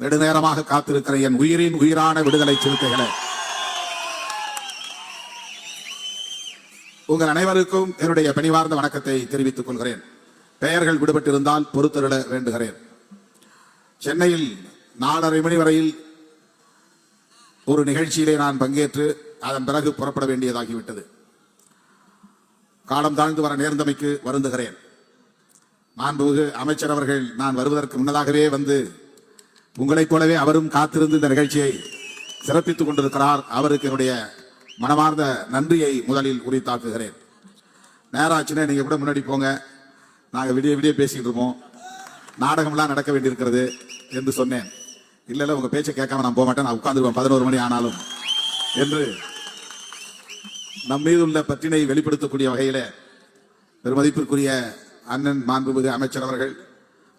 நெடுநேரமாக காத்திருக்கிற என் உயிரின் உயிரான விடுதலை சிறுத்தைகளை. உங்கள் அனைவருக்கும் என்னுடைய பணிவார்ந்த வணக்கத்தை தெரிவித்துக் கொள்கிறேன். பெயர்கள் விடுபட்டிருந்தால் பொறுத்தருட வேண்டுகிறேன். சென்னையில் நாலரை மணி வரையில் ஒரு நிகழ்ச்சியிலே நான் பங்கேற்று அதன் பிறகு புறப்பட வேண்டியதாகிவிட்டது. காலம் தாழ்ந்து வர நேர்ந்தமைக்கு வருந்துகிறேன். மாண்புமிகு அமைச்சர் அவர்கள் நான் வருவதற்கு முன்னதாகவே வந்து உங்களைப் போலவே அவரும் காத்திருந்து இந்த நிகழ்ச்சியை சிறப்பித்துக் கொண்டிருக்கிறார். அவருக்கு என்னுடைய மனமார்ந்த நன்றியை முதலில் உரித்தாக்குகிறேன். நேராச்சுன்னா நீங்க கூட முன்னாடி போங்க. நாங்கள் விடிய விடிய பேசிக்கிட்டு இருப்போம். நாடகம்லாம் நடக்க வேண்டியிருக்கிறது என்று சொன்னேன். இல்லை இல்லை உங்கள் பேச்சை கேட்காம நான் போக மாட்டேன் நான் உட்காந்துருவேன் பதினோரு மணி ஆனாலும் என்று நம் மீது உள்ள பற்றினை வெளிப்படுத்தக்கூடிய வகையில் பெருமதிப்பிற்குரிய அண்ணன் மாண்புமிகு அமைச்சர் அவர்கள்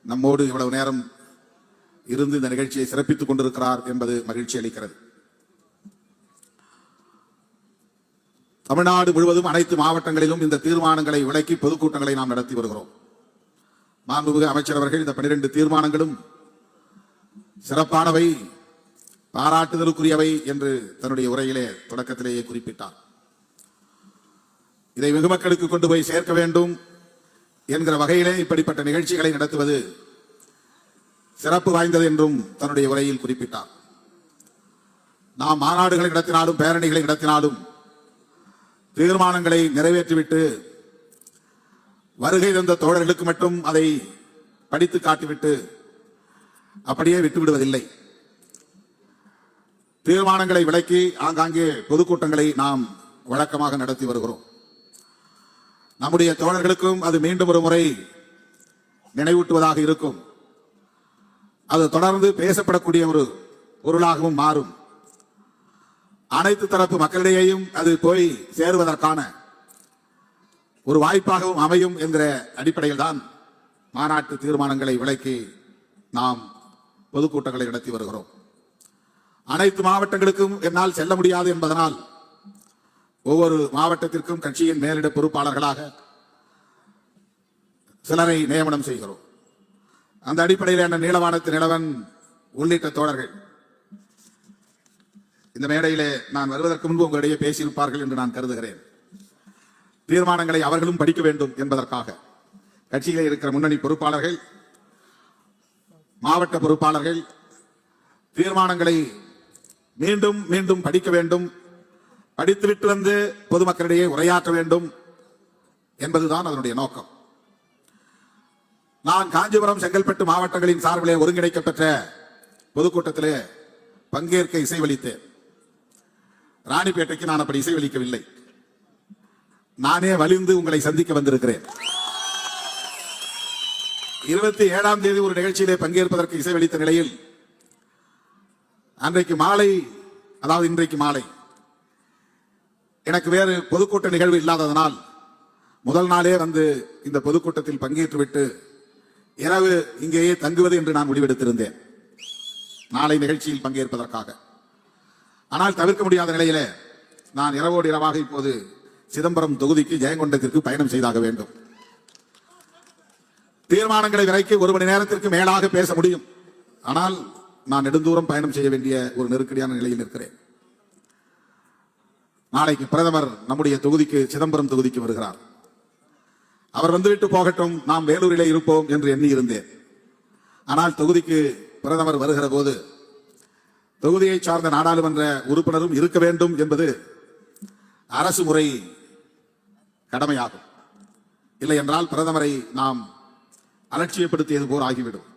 நம்மோடு இவ்வளவு நேரம் இருந்து இந்த நிகழ்ச்சியை சிறப்பித்துக் கொண்டிருக்கிறார் என்பது மகிழ்ச்சி அளிக்கிறது. தமிழ்நாடு முழுவதும் அனைத்து மாவட்டங்களிலும் இந்த தீர்மானங்களை விளக்கி பொதுக்கூட்டங்களை நாம் நடத்தி வருகிறோம். மாண்புமிகு அமைச்சர் அவர்கள் இந்த பனிரெண்டு தீர்மானங்களும் சிறப்பானவை பாராட்டுதலுக்குரியவை என்று தன்னுடைய உரையிலே தொடக்கத்திலேயே குறிப்பிட்டார். இதை வெகுமக்களுக்கு கொண்டு போய் சேர்க்க வேண்டும் என்கிற வகையிலே இப்படிப்பட்ட நிகழ்ச்சிகளை நடத்துவது சிறப்பு வாய்ந்தது என்றும் தன்னுடைய உரையில் குறிப்பிட்டார். நாம் மாநாடுகளை நடத்தினாலும் பேரணிகளை நடத்தினாலும் தீர்மானங்களை நிறைவேற்றிவிட்டு வருகை தந்த தோழர்களுக்கு மட்டும் அதை படித்து காட்டிவிட்டு அப்படியே விட்டுவிடுவதில்லை. தீர்மானங்களை விளக்கி ஆங்காங்கே பொதுக்கூட்டங்களை நாம் வழக்கமாக நடத்தி வருகிறோம். நம்முடைய தோழர்களுக்கும் அது மீண்டும் ஒரு முறை நினைவூட்டுவதாக இருக்கும். அது தொடர்ந்து பேசப்படக்கூடிய ஒரு பொருளாகவும் மாறும். அனைத்து தரப்பு மக்களிடையேயும் அது போய் சேருவதற்கான ஒரு வாய்ப்பாகவும் அமையும் என்கிற அடிப்படையில் தான் மாநாட்டு தீர்மானங்களை விளக்கி நாம் பொதுக்கூட்டங்களை நடத்தி வருகிறோம். அனைத்து மாவட்டங்களுக்கும் என்னால் செல்ல முடியாது என்பதனால் ஒவ்வொரு மாவட்டத்திற்கும் கட்சியின் மேலிட பொறுப்பாளர்களாக சிலரை நியமனம் செய்கிறோம். அந்த அடிப்படையில் என்ன நீளவானத்து நிலவன் உள்ளிட்ட தோழர்கள். இந்த மேடையிலே நான் வருவதற்கு முன்பு உங்களிடையே பேசியிருப்பார்கள் என்று நான் கருதுகிறேன். தீர்மானங்களை அவர்களும் படிக்க வேண்டும் என்பதற்காக. கட்சியிலே இருக்கிற முன்னணி பொறுப்பாளர்கள் மாவட்ட பொறுப்பாளர்கள் தீர்மானங்களை மீண்டும் மீண்டும் படிக்க வேண்டும் படித்துவிட்டு வந்து பொதுமக்களிடையே உரையாற்ற வேண்டும் என்பதுதான் அதனுடைய நோக்கம். நான் காஞ்சிபுரம் செங்கல்பட்டு மாவட்டங்களின் சார்பிலே ஒருங்கிணைக்கப்பட்ட பொதுக்கூட்டத்திலே பங்கேற்க இசைவளித்தேன். ராணிப்பேட்டைக்கு நான் அப்படி இசைவளிக்கவில்லை. நானே வலிந்து உங்களை சந்திக்க வந்திருக்கிறேன். இருபத்தி ஏழாம் தேதி ஒரு நிகழ்ச்சியிலே பங்கேற்பதற்கு இசைவளித்த நிலையில் அன்றைக்கு மாலை அதாவது இன்றைக்கு மாலை எனக்கு வேறு பொதுக்கூட்ட நிகழ்வு இல்லாததனால் முதல் நாளே வந்து இந்த பொதுக்கூட்டத்தில் பங்கேற்றுவிட்டு இரவு இங்கேயே தங்குவது என்று நான் முடிவெடுத்திருந்தேன். நாளை நிகழ்ச்சியில் பங்கேற்பதற்காக. ஆனால் தவிர்க்க முடியாத நிலையில நான் இரவோடு இரவாக இப்போது சிதம்பரம் தொகுதிக்கு ஜெயங்கொண்டத்திற்கு பயணம் செய்தாக வேண்டும். தீர்மானங்களை விலைக்கு ஒரு மணி நேரத்திற்கு மேலாக பேச முடியும். ஆனால் நான் நெடுந்தூரம் பயணம் செய்ய வேண்டிய ஒரு நெருக்கடியான நிலையில் இருக்கிறேன். நாளைக்கு பிரதமர் நம்முடைய தொகுதிக்கு சிதம்பரம் தொகுதிக்கு வருகிறார். அவர் வந்துவிட்டு போகட்டும் நாம் வேலூரிலே இருப்போம் என்று எண்ணி இருந்தேன் ஆனால் தொகுதிக்கு பிரதமர் வருகிற போது தொகுதியை சார்ந்த நாடாளுமன்ற உறுப்பினரும் இருக்க வேண்டும் என்பது அரசு முறை கடமையாகும். இல்லை என்றால் பிரதமரை நாம் அலட்சியப்படுத்தியது போல் ஆகிவிடும்.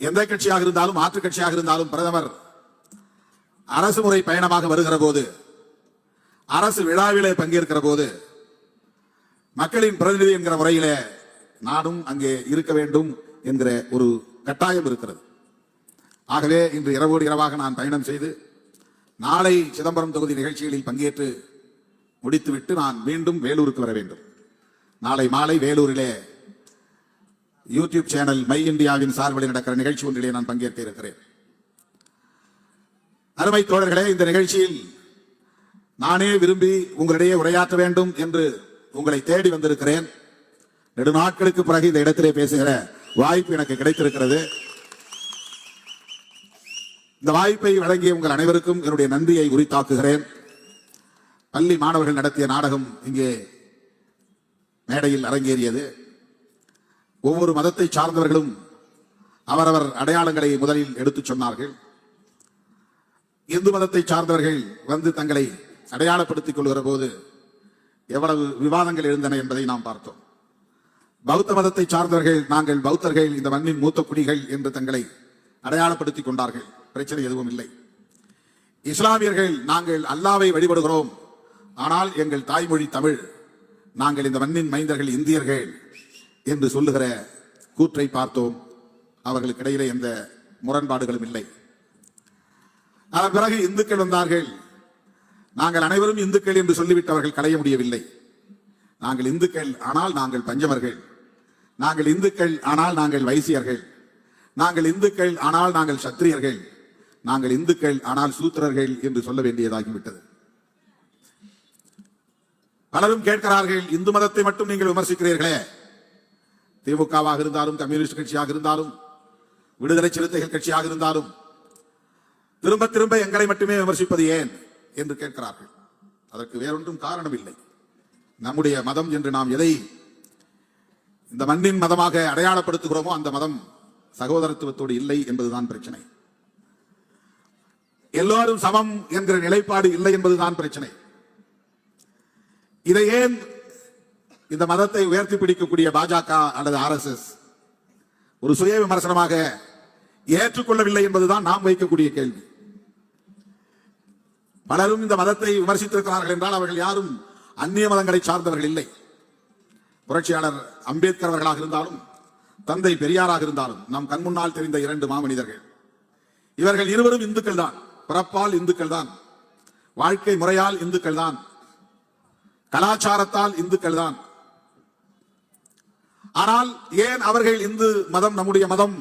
எந்த கட்சியாக இருந்தாலும் மாற்றுக் கட்சியாக இருந்தாலும் பிரதமர் அரசு முறை பயணமாக வருகிற போது அரசு விழாவிலே பங்கேற்கிற போது மக்களின் பிரதிநிதி என்கிற முறையிலே நானும் அங்கே இருக்க வேண்டும் என்கிற ஒரு கட்டாயம் இருக்கிறது. ஆகவே இன்று இரவோடு இரவாக நான் பயணம் செய்து நாளை சிதம்பரம் தொகுதி நிகழ்ச்சிகளில் பங்கேற்று முடித்துவிட்டு நான் மீண்டும் வேலூருக்கு வர வேண்டும். நாளை மாலை வேலூரிலே யூடியூப் சேனல் மை இந்தியாவின் சார்பில் நடக்கிற நிகழ்ச்சி ஒன்றிலே நான் பங்கேற்க இருக்கிறேன். அருமை தோழர்களே இந்த நிகழ்ச்சியில் நானே விரும்பி உங்களிடையே உரையாற்ற வேண்டும் என்று உங்களை தேடி வந்திருக்கிறேன். நெடுநாட்களுக்கு பிறகு இந்த இடத்திலே பேசுகிற வாய்ப்பு எனக்கு கிடைத்திருக்கிறது. இந்த வாய்ப்பை வழங்கிய உங்கள் அனைவருக்கும் என்னுடைய நன்றியை உரித்தாக்குகிறேன். பள்ளி மாணவர்கள் நடத்திய நாடகம் இங்கே மேடையில் அரங்கேறியது. ஒவ்வொரு மதத்தை சார்ந்தவர்களும் அவரவர் அடையாளங்களை முதலில் எடுத்துச் சொன்னார்கள். இந்து மதத்தை சார்ந்தவர்கள் வந்து தங்களை அடையாளப்படுத்திக் கொள்கிற போது எவ்வளவு விவாதங்கள் இருந்தன என்பதை நாம் பார்த்தோம். பௌத்த மதத்தை சார்ந்தவர்கள் நாங்கள் பௌத்தர்கள் இந்த மண்ணின் மூத்த குடிகள் என்று தங்களை அடையாளப்படுத்திக் கொண்டார்கள். பிரச்சனை எதுவும் இல்லை. இஸ்லாமியர்கள் நாங்கள் அல்லாவை வழிபடுகிறோம். ஆனால் எங்கள் தாய்மொழி தமிழ். நாங்கள் இந்த மண்ணின் மைந்தர்கள் இந்தியர்கள் என்று சொல்லுகிற கூற்றை பார்த்தோம். அவர்களுக்கு இடையிலே எந்த முரண்பாடுகளும் இல்லை. அதன் பிறகு இந்துக்கள் வந்தார்கள். நாங்கள் அனைவரும் இந்துக்கள் என்று சொல்லிவிட்டு அவர்கள் களைய முடியவில்லை. நாங்கள் இந்துக்கள் ஆனால் நாங்கள் பஞ்சமர்கள். நாங்கள் இந்துக்கள் ஆனால் நாங்கள் வைசியர்கள். நாங்கள் இந்துக்கள் ஆனால் நாங்கள் சத்திரியர்கள். நாங்கள் இந்துக்கள் ஆனால் சூத்திரர்கள் என்று சொல்ல வேண்டியதாகிவிட்டது. பலரும் கேட்கிறார்கள் இந்து மதத்தை மட்டும் நீங்கள் விமர்சிக்கிறீர்களே. திமுகவாக இருந்தாலும் கம்யூனிஸ்ட் கட்சியாக இருந்தாலும் விடுதலை சிறுத்தைகள் கட்சியாக இருந்தாலும் திரும்ப திரும்ப எங்களை மட்டுமே விமர்சிப்பது ஏன்? என்று கேட்கிறார்கள். அதற்கு வேறொன்றும் காரணம் இல்லை நம்முடைய மதம் என்று நாம் எதை இந்த மண்ணின் மதமாக அடையாளப்படுத்துகிறோமோ அந்த மதம் சகோதரத்துவத்தோடு இல்லை என்பதுதான் பிரச்சனை. எல்லோரும் சமம் என்கிற நிலைப்பாடு இல்லை என்பதுதான் பிரச்சனை. இதை ஏன் இந்த மதத்தை உயர்த்தி பிடிக்கக்கூடிய பாஜக அல்லது ஆர்எஸ்எஸ் ஒரு சுய விமர்சனமாக ஏற்றுக்கொள்ளவில்லை என்பதுதான் நாம் வைக்கக்கூடிய கேள்வி. பலரும் இந்த மதத்தை விமர்சித்திருக்கிறார்கள் என்றால் அவர்கள் யாரும் அந்நிய மதங்களை சார்ந்தவர்கள் இல்லை. புரட்சியாளர் அம்பேத்கர் அவர்களாக இருந்தாலும் தந்தை பெரியாராக இருந்தாலும் நம் கண் முன்னால் தெரிந்த இரண்டு மாமனிதர்கள். இவர்கள் இருவரும் இந்துக்கள் தான். பிறப்பால் இந்துக்கள் தான். வாழ்க்கை முறையால் இந்துக்கள் தான். கலாச்சாரத்தால் இந்துக்கள் தான். ஆனால் ஏன் அவர்கள் இந்து மதம் நம்முடைய மதம்?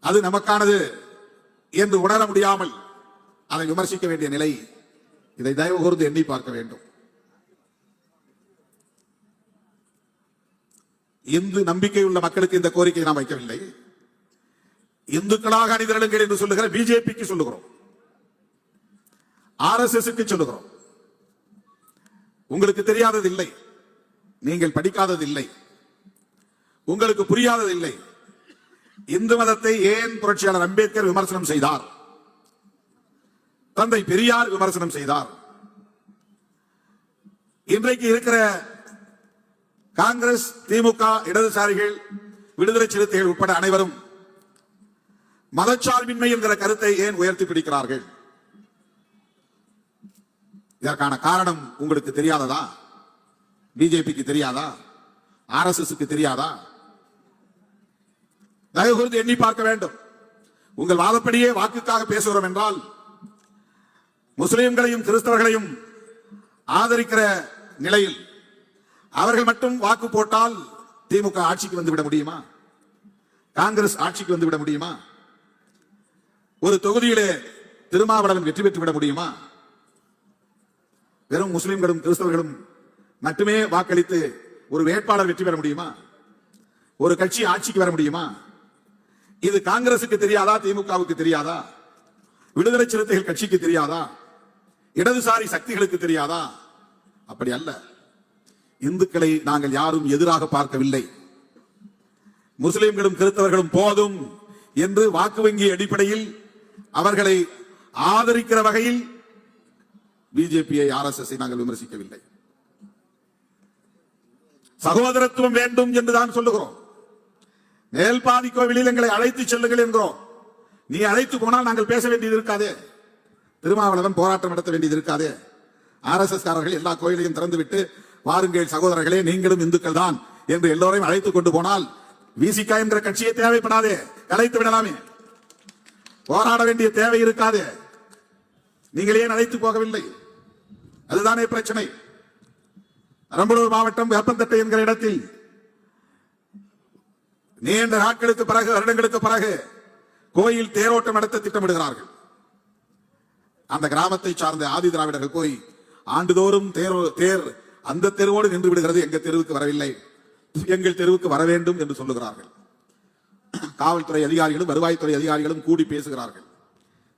அது நமக்கானது என்று உணர முடியாமல் அதை விமர்சிக்க வேண்டிய நிலை இதை தயவு கூர்ந்து எண்ணி பார்க்க வேண்டும். இந்து நம்பிக்கை உள்ள மக்களுக்கு இந்த கோரிக்கையை நாம் வைக்கவில்லை. இந்துக்களாக அணிதிரளுங்கள் என்று சொல்லுகிற பிஜேபிக்கு சொல்லுகிறோம். ஆர்எஸ்எஸ்க்கு சொல்லுகிறோம். உங்களுக்கு தெரியாதது இல்லை நீங்கள் படிக்காதது இல்லை உங்களுக்கு புரியாதது இல்லை இந்து மதத்தை ஏன் புரட்சியாளர் அம்பேத்கர் விமர்சனம் செய்தார்? தந்தை பெரியார் விமர்சனம் செய்தார். இன்றைக்கு இருக்கிற காங்கிரஸ் திமுக இடதுசாரிகள் விடுதலை சிறுத்தைகள் உட்பட அனைவரும் மதச்சார்பின்மை என்கிற கருத்தை ஏன் உயர்த்தி பிடிக்கிறார்கள்? இதற்கான காரணம் உங்களுக்கு தெரியாததா? பிஜேபிக்கு தெரியாதா? ஆர்எஸ்எஸ்க்கு தெரியாதா? தயவு கூர்ந்து எண்ணி பார்க்க வேண்டும். உங்கள் வாதப்படியே வாக்குக்காக பேசுகிறோம் என்றால் முஸ்லிம்களையும் கிறிஸ்தவர்களையும் ஆதரிக்கிற நிலையில் அவர்கள் மட்டும் வாக்கு போட்டால் திமுக ஆட்சிக்கு வந்து விட முடியுமா? காங்கிரஸ் ஆட்சிக்கு வந்து விட முடியுமா? ஒரு தொகுதியிலே திருமாவளவன் வெற்றி பெற்று விட முடியுமா? வெறும் முஸ்லிம்களும் கிறிஸ்தவர்களும் மட்டுமே வாக்களித்து ஒரு வேட்பாளர் வெற்றி பெற முடியுமா? ஒரு கட்சி ஆட்சிக்கு வர முடியுமா? இது காங்கிரசுக்கு தெரியாதா? திமுகவுக்கு தெரியாதா? விடுதலை சிறுத்தைகள் கட்சிக்கு தெரியாதா? இடதுசாரி சக்திகளுக்கு தெரியாதா? அப்படி அல்ல. இந்துக்களை நாங்கள் யாரும் எதிராக பார்க்கவில்லை. முஸ்லிம்களும் கிறிஸ்தவர்களும் போதும் என்று வாக்கு வங்கி அடிப்படையில் அவர்களை ஆதரிக்கிற வகையில் பிஜேபியை ஆர்எஸ்எஸ் நாங்கள் விமர்சிக்கவில்லை. சகோதரத்துவம் வேண்டும் என்றுதான் சொல்லுகிறோம். மேல்பாதி கோவிலில் எங்களை அழைத்து செல்லுங்கள் என்கிறோம். நீ அழைத்து போனால் நாங்கள் பேச வேண்டியது இருக்காதே. திருமாவளவன் போராட்டம் நடத்த வேண்டியது இருக்காதே. ஆர்எஸ்எஸ் காரர்கள் எல்லா கோயிலையும் திறந்துவிட்டு வாருங்கள் சகோதரர்களே நீங்களும் இந்துக்கள் தான் என்று எல்லோரையும் அழைத்து கொண்டு போனால் விசிகா என்ற கட்சியை தேவைப்படாதே. கலைத்து விடலாமே. போராட வேண்டிய தேவை இருக்காதே. நீங்கள் ஏன் அழைத்து போகவில்லை? அதுதானே பிரச்சனை. பெரம்பலூர் மாவட்டம் வேப்பந்தட்டை என்கிற இடத்தில் நீண்ட நாட்களுக்கு பிறகு வருடங்களுக்கு பிறகு கோயில் தேரோட்டம் நடத்த திட்டமிடுகிறார்கள். அந்த கிராமத்தை சார்ந்த ஆதி திராவிடர்கள் போய் ஆண்டுதோறும் தேர் தேர் அந்த தெருவோடு நின்று விடுகிறது. எங்க தெருவுக்கு வரவில்லை. எங்கள் தெருவுக்கு வர வேண்டும் என்று சொல்லுகிறார்கள். காவல்துறை அதிகாரிகளும் வருவாய்த்துறை அதிகாரிகளும் கூடி பேசுகிறார்கள்.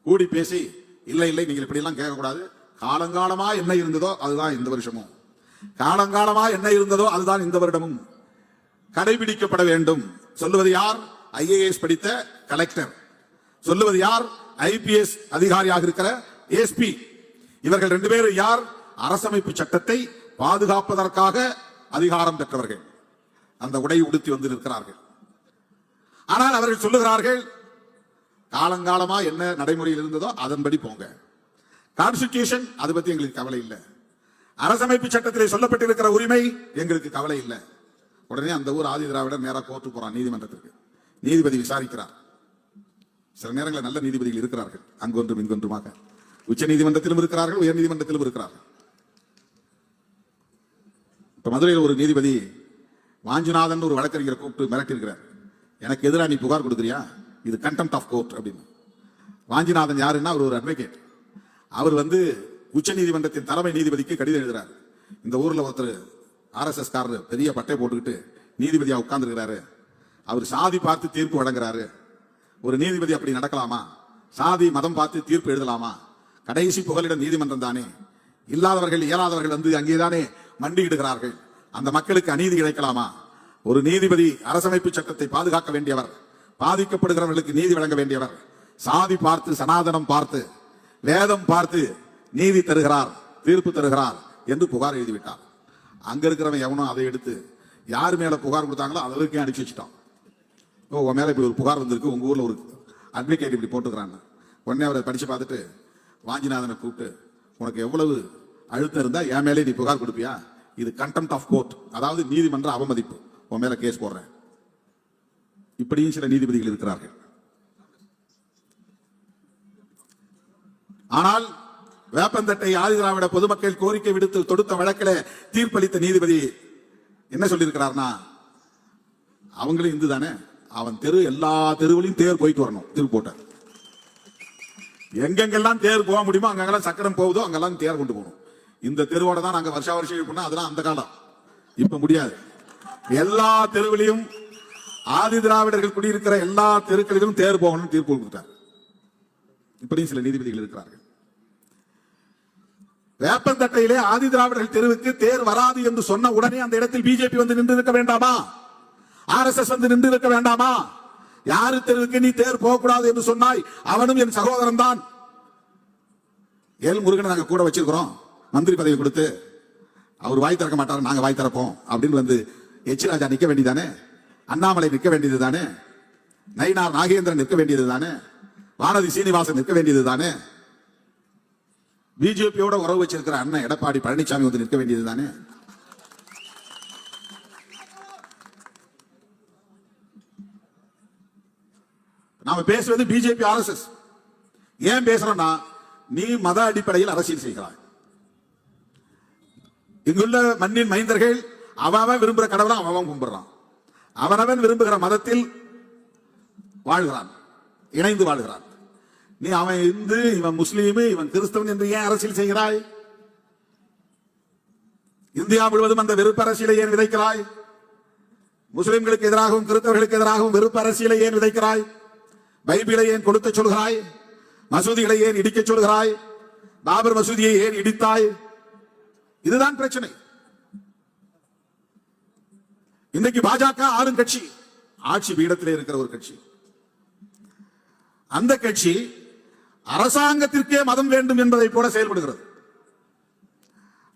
கூடி பேசி இல்லை இல்லை நீங்கள் இப்படி எல்லாம் கேட்கக்கூடாது. காலங்காலமா என்ன இருந்ததோ அதுதான் இந்த வருஷமும். காலங்காலமா என்ன இருந்ததோ அதுதான் இந்த வருடமும். கடைபிடிக்கப்பட வேண்டும். சொல்லுவது யார்? ஐஏஎஸ் படித்த கலெக்டர். சொல்லுவது யார்? ஐபிஎஸ் அதிகாரியாக இருக்கிற எஸ்பி இவர்கள் ரெண்டு பேரும் யார்? அரசமைப்பு சட்டத்தை பாதுகாப்பதற்காக அதிகாரம் பெற்றவர்கள். அந்த உடை உடுத்தி வந்திருக்கிறார்கள். ஆனால் அவர்கள் சொல்லுகிறார்கள் காலங்காலமா என்ன நடைமுறையில் இருந்ததோ அதன்படி போங்க. கான்ஸ்டிடியூஷன் அது பத்தி எங்களுக்கு கவலை இல்லை. அரசமைப்பு சட்டத்திலே சொல்லப்பட்டிருக்கிற உரிமை எங்களுக்கு கவலை இல்லை. உடனே அந்த ஊர் ஆதி திராவிடர் நேராக கோர்ட்டு போறான் நீதிமன்றத்திற்கு. நீதிபதி விசாரிக்கிறார். சில நேரங்களில் நல்ல நீதிபதிகள் இருக்கிறார்கள் அங்கொன்றும் இங்கொன்றுமாக. உச்ச நீதிமன்றத்திலும் இருக்கிறார்கள் உயர் நீதிமன்றத்திலும் இருக்கிறார்கள். இப்ப மதுரையில் ஒரு நீதிபதி வாஞ்சிநாதன் ஒரு வழக்கறிஞரை கூப்பிட்டு மிரட்டியிருக்கிறார். எனக்கு எதிராக நீ புகார் கொடுக்குறியா? இது கண்டெம்ட் ஆஃப் கோர்ட் அப்படின்னு. வாஞ்சிநாதன் யாருன்னா அவர் ஒரு அட்வொகேட் அவர் வந்து உச்ச நீதிமன்றத்தின் தலைமை நீதிபதிக்கு கடிதம் எழுதுறாரு. இந்த ஊர்ல ஒருத்தர் ஆர்எஸ்எஸ் காரர் பெரிய பட்டை போட்டுக்கிட்டு நீதிபதியா உட்கார்ந்துருக்கிறாரு. அவர் சாதி பார்த்து தீர்ப்பு வழங்குறாரு. ஒரு நீதிபதி அப்படி நடக்கலாமா? சாதி மதம் பார்த்து தீர்ப்பு எழுதலாமா? கடைசி புகலிடம் நீதிமன்றம் தானே? இல்லாதவர்கள் இயலாதவர்கள் வந்து அங்கேதானே மண்டியிடுகிறார்கள். அந்த மக்களுக்கு அநீதி கிடைக்கலாமா ஒரு நீதிபதி அரசமைப்பு சட்டத்தை பாதுகாக்க வேண்டியவர் பாதிக்கப்படுகிறவர்களுக்கு நீதி வழங்க வேண்டியவர் சாதி பார்த்து சனாதனம் பார்த்து வேதம் பார்த்து நீதி தருகிறார் தீர்ப்பு தருகிறார் என்று புகார் எழுதிவிட்டார். அங்க இருக்கிறவன் எவனோ அதை எடுத்து யார் மேல புகார் கொடுத்தாங்களோ அதற்கே அடிச்சு வச்சுட்டான். ஓ உன் மேல இப்படி ஒரு புகார் வந்திருக்கு உங்க ஊர்ல ஒரு அட்வொகேட் இப்படி போட்டுக்கிறாங்க உடனே அவரை படிச்சு பார்த்துட்டு வாஞ்சிநாதனை கூப்பிட்டு உனக்கு எவ்வளவு அழுத்தம் இருந்தா என் மேலே நீ புகார் கொடுப்பியா? இது கண்டெம்ட் ஆஃப் கோர்ட் அதாவது நீதிமன்ற அவமதிப்பு. உன் மேல கேஸ் போடுறேன். இப்படியும் சில நீதிபதிகள் இருக்கிறார்கள். ஆனால் வேப்பந்தட்டை ஆதிதிராவிட பொதுமக்கள் கோரிக்கை விடுத்து தொடுத்த வழக்கில் தீர்ப்பளித்த நீதிபதி என்ன சொல்லியிருக்கிறார்னா அவங்களும் இந்து தானே அவன் தெரு எல்லா தெருவிலையும் தேர் போயிட்டு வரணும் திருப்போட்ட. எங்கெங்கெல்லாம் தேர் போக முடியுமோ அங்கெல்லாம் சக்கரம் போகுதோ அங்கெல்லாம் தேர் கொண்டு போகணும். இந்த தெருவோட தான் நாங்க வருஷா வருஷம் இது அதெல்லாம் அந்த காலம். இப்ப முடியாது. எல்லா தெருவிலையும் ஆதி திராவிடர்கள் குடியிருக்கிற எல்லா தெருக்களிலும் தேர் போகணும்னு தீர்ப்பு கொடுத்துட்டார். இப்படியும் சில நீதிபதிகள் இருக்கிறார்கள். வேப்பந்தட்டையிலே ஆதி திராவிடர்கள் தெருவுக்கு தேர் வராது என்று சொன்ன உடனே அந்த இடத்தில் பிஜேபி வந்து நின்று இருக்க வேண்டாமா ஆர்எஸ்எஸ் வந்து நின்று இருக்க வேண்டாமா? யாரு தெருவுக்கு நீ தேர் போகக்கூடாது என்று சொன்னாய்? அவனும் என் சகோதரன் தான் ஏல் முருகனை நாங்க கூட வச்சிருக்கிறோம். மந்திரி பதவி கொடுத்து அவர் வாய் திறக்க மாட்டார் நாங்க வாய் திறப்போம் அப்படின்னு வந்து எச் ராஜா நிக்க வேண்டியதானே அண்ணாமலை நிக்க வேண்டியது தானே நயினார் நாகேந்திரன் நிற்க வேண்டியது தானே வானதி சீனிவாசன் நிற்க வேண்டியது தானே பிஜேபியோட உறவு வச்சிருக்கிற அண்ணன் எடப்பாடி பழனிசாமி வந்து நிற்க வேண்டியது தானே நாம பேசுவது பிஜேபி ஆர்எஸ்எஸ் ஏன் பேசுறோம்னா நீ மத அடிப்படையில் அரசியல் செய்கிறாய். இங்குள்ள மண்ணின் மைந்தர்கள் அவன் விரும்புகிற கடவுளை அவன் கும்பிடுறான். அவனவன் விரும்புகிற மதத்தில் வாழ்கிறான். இணைந்து வாழ்கிறான். நீ அவன் இந்து இவன் முஸ்லீம் இவன் கிறிஸ்தவன் என்று ஏன் அரசியல் செய்கிறாய்? இந்தியா முழுவதும் அந்த வெறுப்பு அரசியலை ஏன் விதைக்கிறாய்? முஸ்லிம்களுக்கு எதிராகவும் கிறிஸ்தவர்களுக்கு எதிராகவும் வெறுப்பு அரசியலை ஏன் விதைக்கிறாய்? பைபிளை ஏன் கொடுக்க சொல்கிறாய்? மசூதிகளை ஏன் இடிக்க சொல்கிறாய்? பாபர் மசூதியை ஏன் இடித்தாய்? இதுதான் பிரச்சனை. இன்றைக்கு பாஜக ஆளும் கட்சி ஆட்சி பீடத்திலே இருக்கிற ஒரு கட்சி. அந்த கட்சி அரசாங்கத்திற்கே மதம் வேண்டும் என்பதை போல செயல்படுகிறது.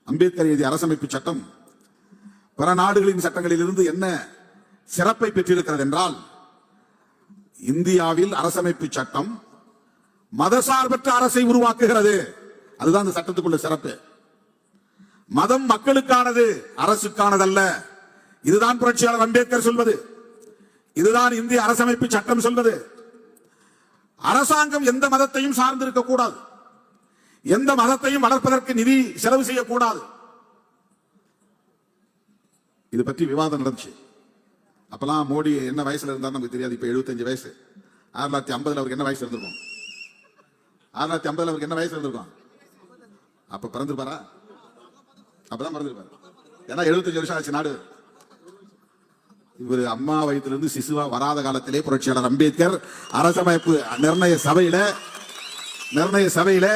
அம்பேத்கர் எழுதிய அரசமைப்பு சட்டம் பிற நாடுகளின் சட்டங்களில் இருந்து என்ன சிறப்பை பெற்றிருக்கிறது என்றால் இந்தியாவில் அரசமைப்பு சட்டம் மதசார்பற்ற அரசை உருவாக்குகிறது. அதுதான் அந்த சட்டத்துக்குள்ள சிறப்பு. மதம் மக்களுக்கானது அரசுக்கானதல்ல. இதுதான் புரட்சியாளர் அம்பேத்கர் சொல்வது. இதுதான் இந்திய அரசமைப்பு சட்டம் சொல்வது. அரசாங்கம் எந்த மதத்தையும் சார்ந்திருக்க கூடாது. எந்த மதத்தையும் வளர்ப்பதற்கு நிதி செலவு செய்யக்கூடாது. இது பற்றி விவாதம் நடந்துச்சு. அப்பெல்லாம் மோடி என்ன வயசுல இருந்தாலும் நமக்கு தெரியாது இப்ப 75 வயசு. ஆயிரத்தி தொள்ளாயிரத்தி ஐம்பதுல அவருக்கு என்ன வயசு இருந்திருக்கும்? ஆயிரத்தி தொள்ளாயிரத்தி ஐம்பதுல அவருக்கு என்ன வயசு இருந்திருக்கும்? அப்ப பிறந்திருப்பாரா? அப்பதான் பிறந்திருப்பாரு. ஏன்னா 75 வருஷம் ஆச்சு நாடு. இவர் அம்மா வயிற்றிலிருந்து சிசுவா வராத காலத்திலே புரட்சியாளர் அம்பேத்கர் அரசமைப்பு நிர்ணய சபையில நிர்ணய சபையில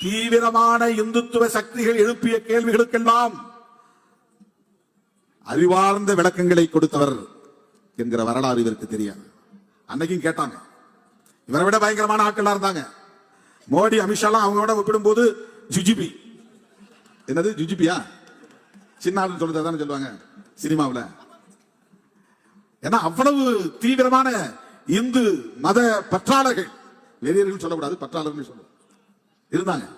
தீவிரமான இந்துத்துவ சக்திகள் எழுப்பிய கேள்விகளுக்கெல்லாம் அறிவார்ந்த விளக்கங்களை கொடுத்தவர் என்கிற வரலாறு இவருக்கு தெரியாது. அன்னைக்கும் கேட்டாங்க. இவரை விட பயங்கரமான ஆட்களா இருந்தாங்க. மோடி அமித்ஷாலாம் அவங்களோட ஒப்பிடும்போது ஜுஜிபி. என்னது ஜுஜிபியா? சின்ன ஆளுன்னு தானே சொல்லுவாங்க சினிமாவுல. ஏன்னா அவ்வளவு தீவிரமான இந்து மத பற்றாளர்கள். வெறியர்கள் சொல்லக்கூடாது பற்றாளர்கள் சொல்லுவோம். இருந்தாங்க.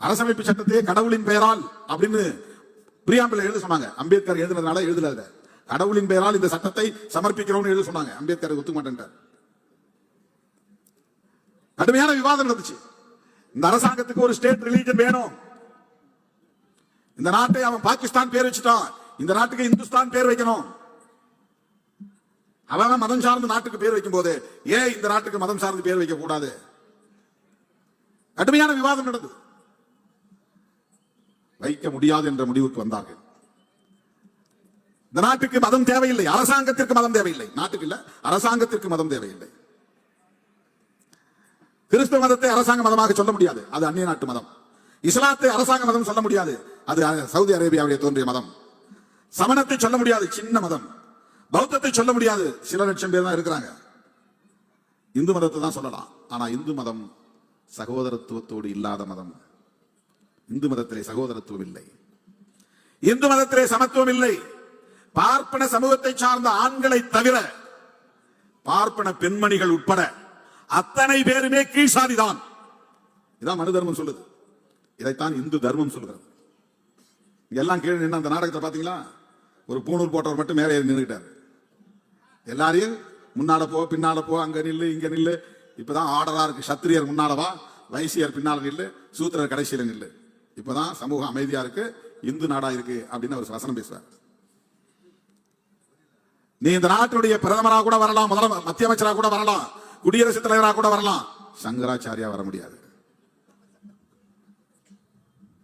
அரசமைப்பு சட்டத்தையே கடவுளின் பெயரால் அப்படின்னு பிரியாம்பில் எழுத சொன்னாங்க. அம்பேத்கர் எழுதுனதுனால எழுதல கடவுளின் பெயரால் இந்த சட்டத்தை சமர்ப்பிக்கிறோம்னு எழுத சொன்னாங்க. அம்பேத்கர் ஒத்துக்க மாட்டேன்ட்டார். கடுமையான விவாதம் நடந்துச்சு. இந்த அரசாங்கத்துக்கு ஒரு ஸ்டேட் ரிலீஜன் வேணும். இந்த நாட்டை அவன் பாகிஸ்தான் பேர் வச்சுட்டான். இந்த நாட்டுக்கு இந்துஸ்தான் பேர் வைக்கணும். அவன் மதம் சார்ந்த நாட்டுக்கு பேர் வைக்கும் போது ஏன் இந்த நாட்டுக்கு மதம் சார்ந்து பேர் வைக்க கூடாது கடுமையான விவாதம் நடந்தது. வைக்க முடியாது என்ற முடிவுக்கு வந்தார்கள். இந்த நாட்டுக்கு மதம் தேவையில்லை. அரசாங்கத்திற்கு மதம் தேவையில்லை. நாட்டுக்கு இல்ல அரசாங்கத்திற்கு மதம் தேவையில்லை. கிறிஸ்தவ மதத்தை அரசாங்க மதமாக சொல்ல முடியாது. அது அந்நிய நாட்டு மதம். இஸ்லாத்தை அரசாங்க மதம் சொல்ல முடியாது. அது சவுதி அரேபியாவுடைய தோன்றிய மதம். சமணத்தை சொல்ல முடியாது. சின்ன மதம். பௌத்தத்தை சொல்ல முடியாது. சில லட்சம் பேர் தான் இருக்கிறாங்க. இந்து மதத்தை தான் சொல்லலாம். ஆனா இந்து மதம் சகோதரத்துவத்தோடு இல்லாத மதம். இந்து மதத்திலே சகோதரத்துவம் இல்லை இந்து மதத்திலே சமத்துவம் இல்லை பார்ப்பன சமூகத்தை சார்ந்த ஆண்களை தவிர பார்ப்பன பெண்மணிகள் உட்பட அத்தனை பேருமே கீழ்சாதிதான். இதான் மனு தர்மம் சொல்லுது. இதைத்தான் இந்து தர்மம் சொல்கிறது. எல்லாம் கீழே நின்று அந்த நாடகத்தை பார்த்தீங்களா? ஒரு பூணூல் போட்டவர் மட்டும் மேலே ஏறி நின்றுட்டாரு எல்லாரையும் முன்னால போ பின்னால போ அங்க நில்லு இங்க நில்லு. இப்பதான் ஆர்டரா இருக்கு. சத்திரியர் முன்னாடவா வைசியர் பின்னால நில்லு சூத்திரர் கடைசியில நில்லு. இப்பதான் சமூகம் அமைதியா இருக்கு இந்து நாடா இருக்கு அப்படின்னு அவர் வசனம் பேசுவார். நீ இந்த நாட்டினுடைய பிரதமராக கூட வரலாம் முதல மத்திய அமைச்சராக கூட வரலாம் குடியரசுத் தலைவராக கூட வரலாம். சங்கராச்சாரியா வர முடியாது.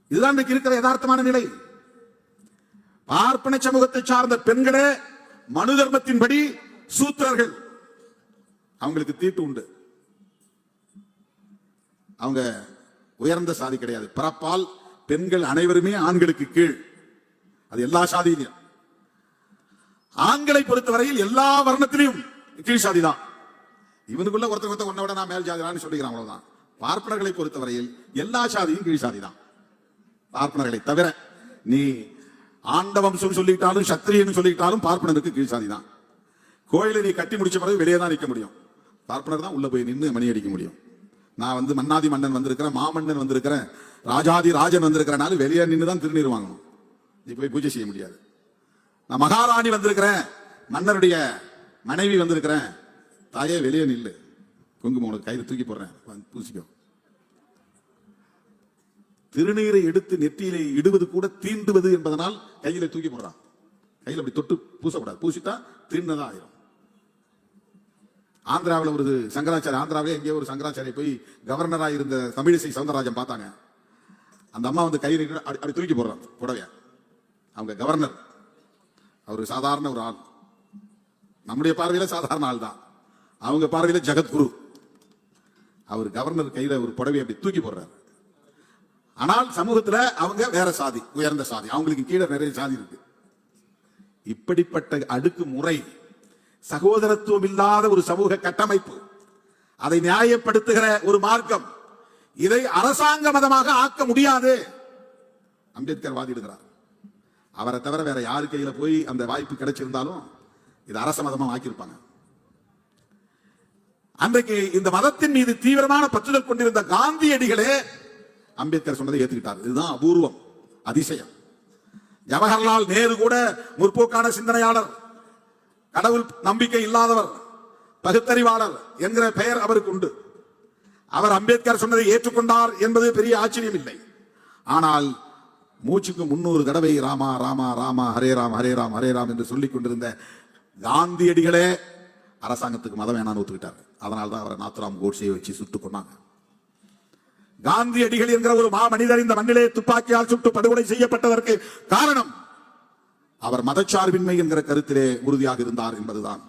இதுதான் இன்றைக்கு இருக்கிற யதார்த்தமான நிலை. பார்ப்பன சமூகத்தை சார்ந்த பெண்களே மனு தர்மத்தின்படி சூத்திரர்கள். அவங்களுக்கு தீட்டு உண்டு. அவங்க உயர்ந்த சாதி கிடையாது. பிறப்பால் பெண்கள் அனைவருமே ஆண்களுக்கு கீழ். அது எல்லா சாதியிலும். ஆண்களை பொறுத்தவரையில் எல்லா வர்ணத்திலையும் கீழ் சாதி தான். இவனுக்குள்ள ஒருத்தர் ஒருத்தர் ஒன்ன விட நான் மேல் ஜாதிடான்னு சொல்லிக்கிறான் அவ்வளவுதான். பார்ப்பனர்களை பொறுத்தவரையில் எல்லா சாதியும் கீழ் சாதி தான். பார்ப்பனர்களை தவிர நீ ஆண்டவம்சம் சொல்லிட்டாலும் சத்திரியன் சொல்லிட்டாலும் பார்ப்பனருக்கு கீழ் சாதி தான். கோயிலை நீ கட்டி முடிச்ச பிறகு வெளியே தான் நிற்க முடியும். பார்ப்பனர் தான் உள்ள போய் நின்று மணி அடிக்க முடியும். நான் வந்து மன்னாதி மன்னன் வந்திருக்கிறேன் மாமன்னன் வந்திருக்கிறேன் ராஜாதி ராஜன் வந்திருக்கிறனால வெளியே நின்று தான் திருநீர் வாங்கணும். நீ போய் பூஜை செய்ய முடியாது. நான் மகாராணி வந்திருக்கிறேன் மன்னருடைய மனைவி வந்திருக்கிறேன். தாயே வெளியே நில்லு. குங்குமம் உனக்கு கையில் தூக்கி போடுறேன். வந்து பூசிக்கோ. திருநீரை எடுத்து நெற்றியிலே இடுவது கூட தீண்டுவது என்பதனால் கையில தூக்கி போடுறான். கையில் அப்படி தொட்டு பூசக்கூடாது. பூசிட்டா தீண்டதா ஆயிரும். ஆந்திராவில் ஒரு சங்கராச்சாரிய ஆந்திராவிலே எங்கேயோ ஒரு சங்கராச்சாரிய போய் கவர்னராக இருந்த தமிழிசை சவுந்தரராஜன் பார்த்தாங்க. அந்த அம்மா வந்து கை அப்படி தூக்கி போடுறான் புடவைய. அவங்க கவர்னர் அவர் சாதாரண ஒரு ஆள். நம்முடைய பார்வையில் சாதாரண ஆள் தான். அவங்க பார்வையில் ஜெகத்குரு. அவர் கவர்னர் கையில் ஒரு புடவை அப்படி தூக்கி போடுறாரு. ஆனால் சமூகத்தில் அவங்க வேற சாதி உயர்ந்த சாதி. அவங்களுக்கு கீழே நிறைய சாதி இருக்கு. இப்படிப்பட்ட அடுக்கு முறை சகோதரத்துவம் இல்லாத ஒரு சமூக கட்டமைப்பு. அதை நியாயப்படுத்துகிற ஒரு மார்க்கம் இதை அரசாங்க மதமாக ஆக்க முடியாது. அம்பேத்கர் வாதிடுகிறார். அவரை தவிர வேற யாரு கையில போய் அந்த வாய்ப்பு கிடைச்சிருந்தாலும் இது அரச மதமா ஆக்கியிருப்பாங்க. அன்றைக்கு இந்த மதத்தின் மீது தீவிரமான பற்றுதல் கொண்டிருந்த காந்தியடிகளே அம்பேத்கர் சொன்னதை ஏத்துக்கிட்டார். இதுதான் அபூர்வம் அதிசயம். ஜவஹர்லால் நேரு கூட முற்போக்கான சிந்தனையாளர். கடவுள் நம்பிக்கை இல்லாதவர் பகுத்தறிவாளர் என்கிற பெயர் அவருக்கு உண்டு. அவர் அம்பேத்கர் சொன்னதை ஏற்றுக்கொண்டார் என்பது பெரிய ஆச்சரியம் இல்லை ஆனால் மூச்சுக்கு முன்னூறு தடவை ராமா ராமா ராமா ஹரே ராம் ஹரே ராம் ஹரே ராம் என்று சொல்லிக் கொண்டிருந்த காந்தியடிகளே அரசாங்கத்துக்கு மதம் வேணான்னு ஒத்துக்கிட்டார் அதனால தான் அவரை நாத்துராம் கோட்ஸையை வச்சு சுட்டுக் கொண்டாங்க காந்தியடிகள் என்கிற ஒரு மாமனிதர் இந்த மண்ணிலே துப்பாக்கியால் சுட்டு படுகொலை செய்யப்பட்டதற்கு காரணம் அவர் மதச்சார்பின்மை என்கிற கருத்திலே உறுதியாக இருந்தார் என்பதுதான்.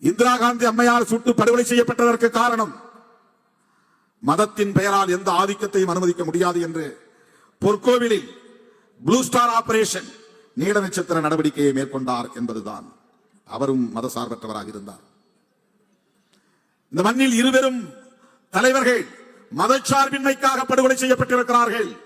இந்திரா காந்தி அம்மையார் சுட்டு படுகொலை செய்யப்பட்டதற்கு காரணம் மதத்தின் பெயரால் எந்த ஆதிக்கத்தையும் அனுமதிக்க முடியாது என்று பொற்கோவிலில் ப்ளூ ஸ்டார் ஆபரேஷன் நீல நட்சத்திர நடவடிக்கையை மேற்கொண்டார் என்பதுதான். அவரும் மதசார்பற்றவராக இருந்தார். இந்த மண்ணில் இருவரும் தலைவர்கள் மதச்சார்பின்மைக்காக படுகொலை செய்யப்பட்டிருக்கிறார்கள்.